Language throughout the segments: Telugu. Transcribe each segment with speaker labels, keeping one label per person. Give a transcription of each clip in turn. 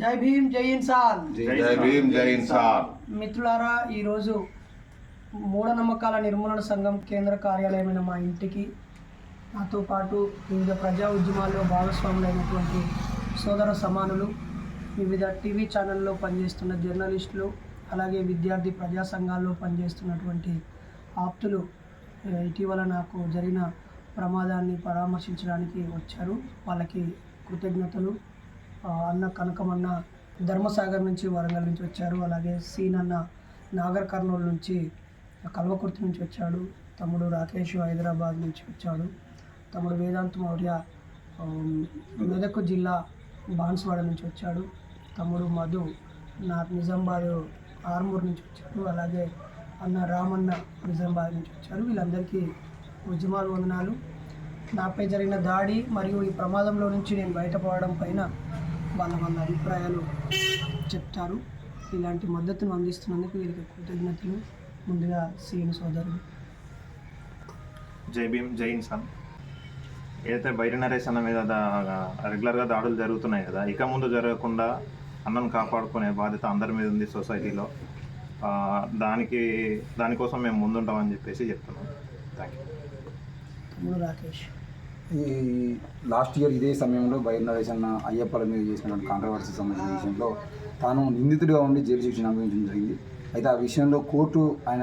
Speaker 1: జై భీమ్ జై ఇన్సాన్.
Speaker 2: జై భీమ్ జై ఇన్సాన్.
Speaker 1: మిత్రులారా ఈరోజు మూఢనమ్మకాల నిర్మూలన సంఘం కేంద్ర కార్యాలయమైన మా ఇంటికి నాతో పాటు వివిధ ప్రజా ఉద్యమాల్లో భాగస్వాములైనటువంటి సోదర సమానులు వివిధ టీవీ ఛానల్లో పనిచేస్తున్న జర్నలిస్టులు అలాగే విద్యార్థి ప్రజా సంఘాల్లో పనిచేస్తున్నటువంటి ఆప్తులు ఇటీవల నాకు జరిగిన ప్రమాదాన్ని పరామర్శించడానికి వచ్చారు. వాళ్ళకి కృతజ్ఞతలు. అన్న కనకమన్న ధర్మసాగర్ నుంచి వరంగల్ నుంచి వచ్చారు. అలాగే సీన్ అన్న నాగర్ కర్నూలు నుంచి కల్వకుర్తి నుంచి వచ్చాడు. తమ్ముడు రాకేష్ హైదరాబాద్ నుంచి వచ్చాడు. తమ్ముడు వేదాంత్ మౌర్య మెదక్ జిల్లా బాన్స్వాడ నుంచి వచ్చాడు. తమ్ముడు మధు నా నిజామాబాద్ ఆర్మూర్ నుంచి వచ్చాడు. అలాగే అన్న రామన్న నిజామాబాద్ నుంచి వచ్చారు. వీళ్ళందరికీ ఉద్యమాలు వందనాలు. నాపై జరిగిన దాడి మరియు ఈ ప్రమాదంలో నుంచి నేను బయటపడడం పైన వాళ్ళ వాళ్ళ అభిప్రాయాలు చెప్తారు. ఇలాంటి మద్దతును అందిస్తున్నందుకు వీరికి కృతజ్ఞతలు. ముందుగా సీఎం సోదరుడు
Speaker 3: జై భీమ్ జై ఇన్సాన్ ఏదైతే బైరి నరేష్ అన్న మీద రెగ్యులర్గా దాడులు జరుగుతున్నాయి కదా ఇక ముందు జరగకుండా అన్నం కాపాడుకునే బాధ్యత అందరి మీద ఉంది సొసైటీలో. దానికి దానికోసం మేము ముందుంటామని చెప్పేసి చెప్తున్నాం. Thank you
Speaker 1: Rakesh.
Speaker 4: ఈ లాస్ట్ ఇయర్ ఇదే సమయంలో బైర్ నరేషన్ అయ్యప్పల మీద చేసినటువంటి కాంట్రవర్సీ సంబంధించిన విషయంలో తాను నిందితుడిగా ఉండి జైలు శిక్షణ అనుభవించడం జరిగింది. అయితే ఆ విషయంలో కోర్టు ఆయన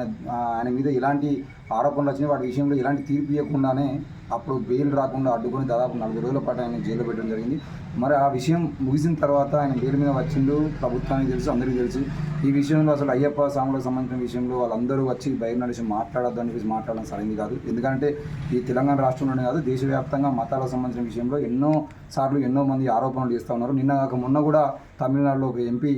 Speaker 4: ఆయన మీద ఎలాంటి ఆరోపణలు వచ్చినాయి వాటి విషయంలో ఎలాంటి తీర్పు ఇవ్వకుండానే అప్పుడు బెయిల్ రాకుండా అడ్డుకొని దాదాపు నలభై రోజుల పాటు ఆయన జైల్లో పెట్టడం జరిగింది. మరి ఆ విషయం ముగిసిన తర్వాత ఆయన బెయిల్ మీద వచ్చిండు. ప్రభుత్వానికి తెలుసు అందరికీ తెలుసు. ఈ విషయంలో అసలు అయ్యప్ప స్వాములకు సంబంధించిన విషయంలో వాళ్ళందరూ వచ్చి బయట నడిచి మాట్లాడద్దు అని మాట్లాడడం సరైనది కాదు. ఎందుకంటే ఈ తెలంగాణ రాష్ట్రంలోనే కాదు దేశవ్యాప్తంగా మతాలకు సంబంధించిన విషయంలో ఎన్నో సార్లు ఎన్నో మంది ఆరోపణలు చేస్తూ ఉన్నారు. నిన్న కాక మొన్న కూడా తమిళనాడులో ఒక ఎంపీ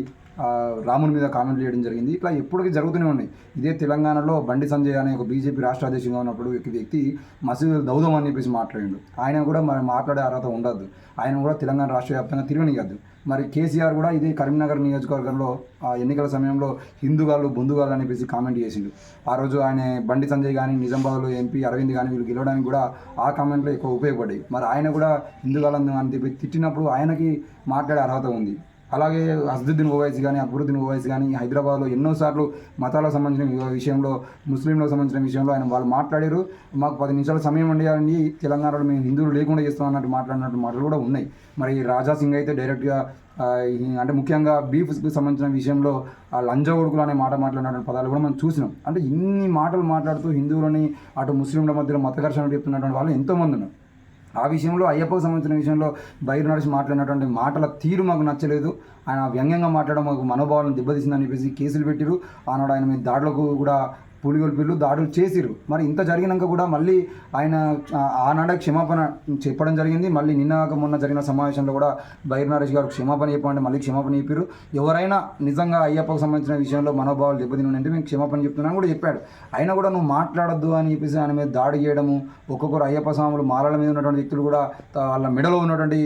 Speaker 4: రాముని మీద కామెంట్ చేయడం జరిగింది. ఇట్లా ఎప్పటికీ జరుగుతూనే ఉన్నాయి. ఇదే తెలంగాణలో బండి సంజయ్ అనే ఒక బీజేపీ రాష్ట్ర అధ్యక్షుడిగా ఉన్నప్పుడు ఒక వ్యక్తి మసీదు దౌదం అని చెప్పేసి మాట్లాడిండు. ఆయన కూడా మరి మాట్లాడే అర్హత ఉండద్దు. ఆయన కూడా తెలంగాణ రాష్ట్ర వ్యాప్తంగా తిరగనియద్దు మరి కేసీఆర్ కూడా ఇదే కరీంనగర్ నియోజకవర్గంలో ఆ ఎన్నికల సమయంలో హిందూగాళ్ళు బొందుగాళ్ళు అని కామెంట్ చేసిండు. ఆ రోజు ఆయన బండి సంజయ్ కానీ నిజామాబాద్లో ఎంపీ అరవింద్ కానీ వీళ్ళు గెలవడానికి కూడా ఆ కామెంట్లో ఎక్కువ ఉపయోగపడ్డాయి. మరి ఆయన కూడా హిందూగాళ్ళని అని చెప్పి తిట్టినప్పుడు ఆయనకి మాట్లాడే అర్హత ఉంది. అలాగే అసదుద్దీన్ ఓవైసీ కానీ అక్బరుద్దీన్ ఓవైసీ కానీ హైదరాబాద్లో ఎన్నోసార్లు మతాలకు సంబంధించిన విషయంలో ముస్లింలకు సంబంధించిన విషయంలో ఆయన వాళ్ళు మాట్లాడారు. మాకు పది నిమిషాల సమయం అండి తెలంగాణలో మేము హిందువులు లేకుండా చేస్తాం అన్నట్టు మాట్లాడినట్టు మాటలు కూడా ఉన్నాయి. మరి రాజా సింగ్ అయితే డైరెక్ట్గా అంటే ముఖ్యంగా బీఫ్కి సంబంధించిన విషయంలో ఆ లంజ కొడుకులు అనే మాట మాట్లాడినటువంటి పదాలు కూడా మనం చూసినాం. అంటే ఇన్ని మాటలు మాట్లాడుతూ హిందువులని అటు ముస్లింల మధ్యలో మత ఘర్షణ చెప్తున్నటువంటి వాళ్ళు ఎంతోమంది ఉన్నారు. ఆ విషయంలో అయ్యప్పకు సంబంధించిన విషయంలో బయట నడిచి మాట్లాడినటువంటి మాటల తీరు మాకు నచ్చలేదు. ఆయన వ్యంగ్యంగా మాట్లాడడం మాకు మనోభావాలను దెబ్బతీసిందని చెప్పేసి కేసులు పెట్టిరు ఆనాడు ఆయన మీద దాడులకు కూడా పులిగొల్పిళ్ళు దాడులు చేసిరు మరి ఇంత జరిగినాక కూడా మళ్ళీ ఆయన ఆనాడ ఆనాడే క్షమాపణ చెప్పడం జరిగింది. మళ్ళీ నిన్న మొన్న జరిగిన సమావేశంలో కూడా బైర్ నరేష్ గారు క్షమాపణ చెప్పండి మళ్ళీ క్షమాపణ చెప్పారు ఎవరైనా నిజంగా అయ్యప్పకు సంబంధించిన విషయంలో మనోభావాలు దెబ్బతిని అంటే మేము క్షమాపణ చెప్తున్నాను కూడా చెప్పాడు. అయినా కూడా నువ్వు మాట్లాడద్దు అని చెప్పేసి ఆయన మీద దాడి చేయడము ఒక్కొక్కరు అయ్యప్ప స్వాములు మాలల మీద ఉన్నటువంటి వ్యక్తులు కూడా వాళ్ళ మెడలో ఉన్నటువంటి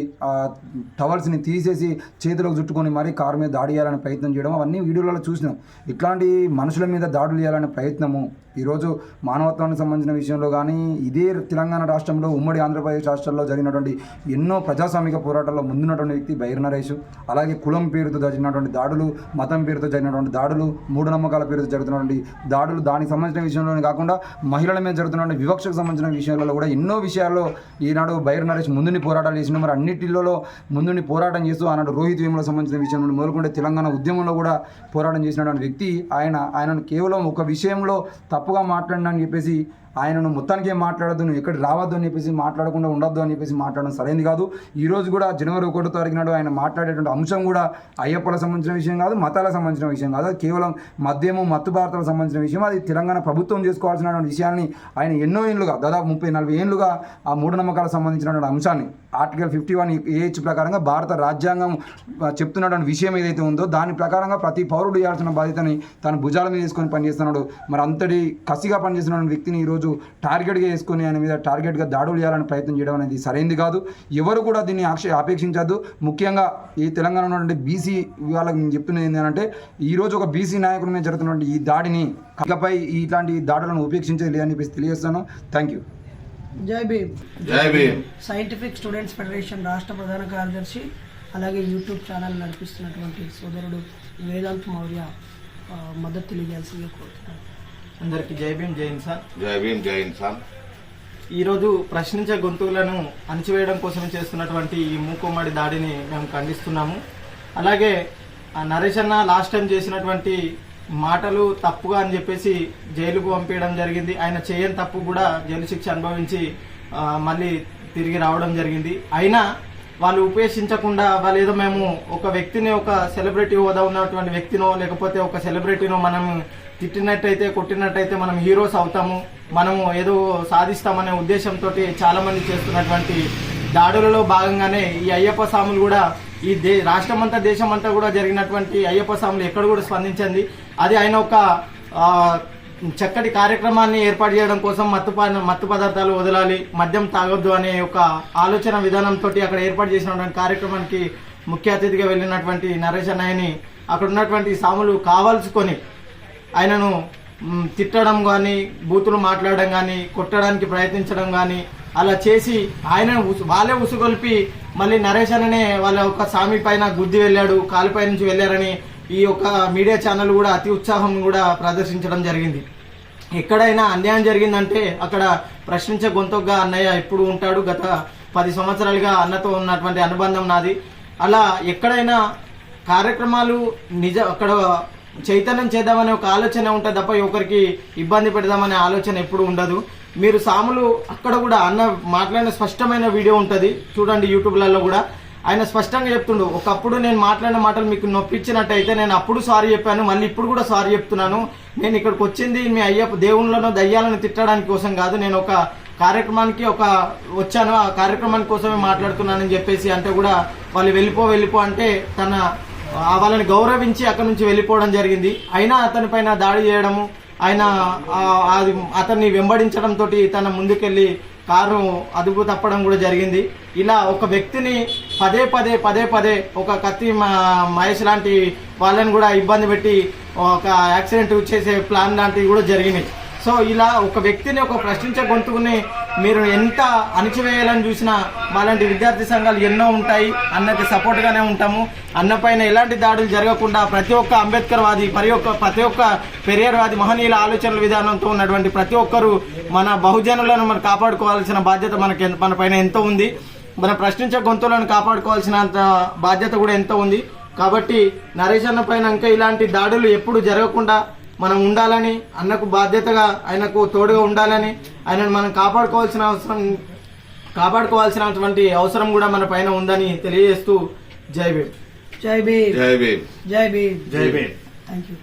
Speaker 4: టవల్స్ని టవర్స్ని తీసేసి చేతిలోకి చుట్టుకొని మరీ కారు మీద దాడి చేయాలని ప్రయత్నం చేయడం అవన్నీ వీడియోలలో చూసినాం. ఇట్లాంటి మనుషుల మీద దాడులు చేయాలనే préstamo ఈరోజు మానవత్వానికి సంబంధించిన విషయంలో కానీ ఇదే తెలంగాణ రాష్ట్రంలో ఉమ్మడి ఆంధ్రప్రదేశ్ రాష్ట్రంలో జరిగినటువంటి ఎన్నో ప్రజాస్వామిక పోరాటాల్లో ముందున్నటువంటి వ్యక్తి బైర్ నరేష్. అలాగే కులం పేరుతో జరిగినటువంటి దాడులు మతం పేరుతో జరిగినటువంటి దాడులు మూఢనమ్మకాల పేరుతో జరుగుతున్నటువంటి దాడులు దానికి సంబంధించిన విషయంలోనే కాకుండా మహిళల మీద జరుగుతున్నటువంటి వివక్షకు సంబంధించిన విషయాలలో కూడా ఎన్నో విషయాల్లో ఈనాడు బైర్ నరేష్ ముందుని పోరాటాలు చేసిన మరి అన్నిటిలో ముందుని పోరాటం చేస్తూ ఆనాడు రోహిత్ వేములకు సంబంధించిన విషయం నుండి మొదలుకుంటే తెలంగాణ ఉద్యమంలో కూడా పోరాటం చేసినటువంటి వ్యక్తి ఆయన. ఆయనను కేవలం ఒక విషయంలో తప్ప తప్పుగా మాట్లాడినని చెప్పేసి ఆయనను మొత్తానికి ఏం మాట్లాడద్దు నువ్వు ఇక్కడ రావద్దు అని చెప్పేసి మాట్లాడకుండా ఉండొద్దు అని చెప్పేసి మాట్లాడడం సరైనది కాదు. ఈ రోజు కూడా జనవరి ఒకటో తారీఖు నాడు ఆయన మాట్లాడేటువంటి అంశం కూడా అయ్యప్పలకు సంబంధించిన విషయం కాదు మతాలకు సంబంధించిన విషయం కాదు. అది కేవలం మద్యము మత్తు భారతలకు సంబంధించిన విషయం. అది తెలంగాణ ప్రభుత్వం చేసుకోవాల్సిన విషయాన్ని ఆయన ఎన్నో ఏళ్ళుగా దాదాపు ముప్పై నలభై ఏళ్ళుగా ఆ మూఢనమ్మకాలకు సంబంధించినటువంటి అంశాన్ని ఆర్టికల్ ఫిఫ్టీ వన్ ఏహెచ్ ప్రకారంగా భారత రాజ్యాంగం చెప్తున్నటువంటి విషయం ఏదైతే ఉందో దాని ప్రకారంగా ప్రతి పౌరుడు చేయాల్సిన బాధ్యతని తన భుజాల మీద తీసుకొని పనిచేస్తున్నాడు. మరి అంతటి కసిగా పనిచేస్తున్న వ్యక్తిని ఈరోజు టార్గెట్గా వేసుకొని ఆయన మీద టార్గెట్గా దాడులు చేయాలని ప్రయత్నం చేయడం అనేది సరైంది కాదు. ఎవరు కూడా దీన్ని ఆక్ష ఆపేక్షించద్దు. ముఖ్యంగా ఈ తెలంగాణ ఉన్నటువంటి బీసీ వాళ్ళకి నేను చెప్తున్నది ఏంటంటే ఈరోజు ఒక బీసీ నాయకుడి మీద జరుగుతున్నటువంటి ఈ దాడిని ఇకపై ఇట్లాంటి దాడులను ఉపేక్షించేది లేదని చెప్పేసి తెలియజేస్తాను థ్యాంక్ యూ.
Speaker 1: జై భీమ్.
Speaker 2: జై భీమ్.
Speaker 1: సైంటిఫిక్ స్టూడెంట్స్ ఫెడరేషన్ రాష్ట్ర ప్రధాన కార్యదర్శి అలాగే యూట్యూబ్ ఛానల్ నడిపిస్తున్నటువంటి సోదరుడు వేదాంత్ మౌర్య మద్దతు తెలియజేయాల్సిందిగా కోరుతున్నాను.
Speaker 5: అందరికి జై భీమ్ జై ఇన్సాన్
Speaker 2: జై భీమ్ జై ఇన్సాన్
Speaker 5: ఈరోజు ప్రశ్నించే గొంతువులను అణచివేయడం కోసం చేస్తున్నటువంటి ఈ మూకుమ్మడి దాడిని మేము ఖండిస్తున్నాము. అలాగే నరేష్ అన్న లాస్ట్ టైం చేసినటువంటి మాటలు తప్పుగా అని చెప్పేసి జైలుకు పంపించడం జరిగింది. ఆయన చేయని తప్పు కూడా జైలు శిక్ష అనుభవించి మళ్ళీ తిరిగి రావడం జరిగింది. అయినా వాళ్ళు ఉపేక్షించకుండా వాళ్ళు ఏదో మేము ఒక వ్యక్తిని ఒక సెలబ్రిటీ హోదా ఉన్నటువంటి వ్యక్తినో లేకపోతే ఒక సెలబ్రిటీనో మనం తిట్టినట్టయితే కొట్టినట్టయితే మనం హీరోస్ అవుతాము. మనము ఏదో సాధిస్తామనే ఉద్దేశంతో చాలా మంది చేస్తున్నటువంటి దాడులలో భాగంగానే ఈ అయ్యప్ప స్వాములు కూడా ఈ దే రాష్ట్రమంతా దేశమంతా కూడా జరిగినటువంటి అయ్యప్ప స్వాములు ఎక్కడ కూడా స్పందించింది అది ఆయన ఒక చక్కటి కార్యక్రమాన్ని ఏర్పాటు చేయడం కోసం మత్తు మత్తు పదార్థాలు వదలాలి మద్యం తాగొద్దు అనే ఒక ఆలోచన విధానంతో అక్కడ ఏర్పాటు చేసినటువంటి కార్యక్రమానికి ముఖ్య అతిథిగా వెళ్ళినటువంటి నరేష్ అన్నయ్యని అక్కడ ఉన్నటువంటి సాములు కావాల్సుకొని ఆయనను తిట్టడం కానీ బూతులు మాట్లాడడం కానీ కొట్టడానికి ప్రయత్నించడం కానీ అలా చేసి ఆయన వాళ్ళే ఉసుగొల్పి మళ్ళీ నరేష్ అననే వాళ్ళ ఒక స్వామి పైన గుద్ది వెళ్ళాడు కాలుపై నుంచి వెళ్ళారని ఈ యొక్క మీడియా ఛానల్ కూడా అతి ఉత్సాహం కూడా ప్రదర్శించడం జరిగింది. ఎక్కడైనా అన్యాయం జరిగిందంటే అక్కడ ప్రశ్నించే గొంతుగా అన్నయ్య ఎప్పుడు ఉంటాడు? గత పది సంవత్సరాలుగా అన్నతో ఉన్నటువంటి అనుబంధం నాది. అలా ఎక్కడైనా కార్యక్రమాలు నిజ అక్కడ చైతన్యం చేద్దామనే ఒక ఆలోచన ఉంటుంది తప్ప ఒకరికి ఇబ్బంది పెడదామనే ఆలోచన ఎప్పుడు ఉండదు. మీరు సాములు అక్కడ కూడా అన్న మాట్లాడిన స్పష్టమైన వీడియో ఉంటుంది. చూడండి యూట్యూబ్లలో కూడా. ఆయన స్పష్టంగా చెప్తుండు ఒకప్పుడు నేను మాట్లాడిన మాటలు మీకు నొప్పించినట్టయితే నేను అప్పుడు సారీ చెప్పాను మళ్ళీ ఇప్పుడు కూడా సారీ చెప్తున్నాను. నేను ఇక్కడికి వచ్చింది మీ అయ్యప్ప దేవుళ్ళను దయ్యాలను తిట్టడానికి కోసం కాదు. నేను ఒక కార్యక్రమానికి ఒక వచ్చాను ఆ కార్యక్రమానికి కోసమే మాట్లాడుతున్నానని చెప్పేసి అంటే కూడా వాళ్ళు వెళ్ళిపో వెళ్ళిపో అంటే తన వాళ్ళని గౌరవించి అక్కడి నుంచి వెళ్ళిపోవడం జరిగింది. అయినా అతని పైన దాడి చేయడము ఆయన అది అతన్ని వెంబడించడం తోటి తన ముందుకెళ్ళి కారు అదుపు తప్పడం కూడా జరిగింది. ఇలా ఒక వ్యక్తిని పదే పదే పదే పదే ఒక కత్తి మా- మహేష్ లాంటి వాళ్ళని కూడా ఇబ్బంది పెట్టి ఒక యాక్సిడెంట్ చేసే ప్లాన్ లాంటివి కూడా జరిగినాయి. సో ఇలా ఒక వ్యక్తిని ఒక ప్రశ్నించే గొంతుకుని మీరు ఎంత అణిచివేయాలని చూసినా మాలాంటి విద్యార్థి సంఘాలు ఎన్నో ఉంటాయి అన్నకి సపోర్ట్గానే ఉంటాము. అన్నపైన ఎలాంటి దాడులు జరగకుండా ప్రతి ఒక్క అంబేద్కర్ వాది మరి ఒక్క ప్రతి ఒక్క పెరియర్ వాది మహనీయుల ఆలోచనల విధానంతో ఉన్నటువంటి ప్రతి ఒక్కరు మన బహుజనులను మనం కాపాడుకోవాల్సిన బాధ్యత మనకి మన పైన ఎంతో ఉంది. మన ప్రశ్నించే గొంతులను కాపాడుకోవాల్సిన అంత బాధ్యత కూడా ఎంతో ఉంది. కాబట్టి నరేష్ అన్న పైన ఇంకా ఇలాంటి దాడులు ఎప్పుడు జరగకుండా మనం ఉండాలని అన్నకు బాధ్యతగా ఆయనకు తోడుగా ఉండాలని ఆయనను మనం కాపాడుకోవాల్సిన అవసరం కాపాడుకోవాల్సినటువంటి అవసరం కూడా మన పైన ఉందని తెలియజేస్తూ జై భీమ్.
Speaker 1: జై భీమ్.
Speaker 2: జై భీమ్.
Speaker 1: జై భీమ్.
Speaker 3: జై భీమ్.
Speaker 1: Thank you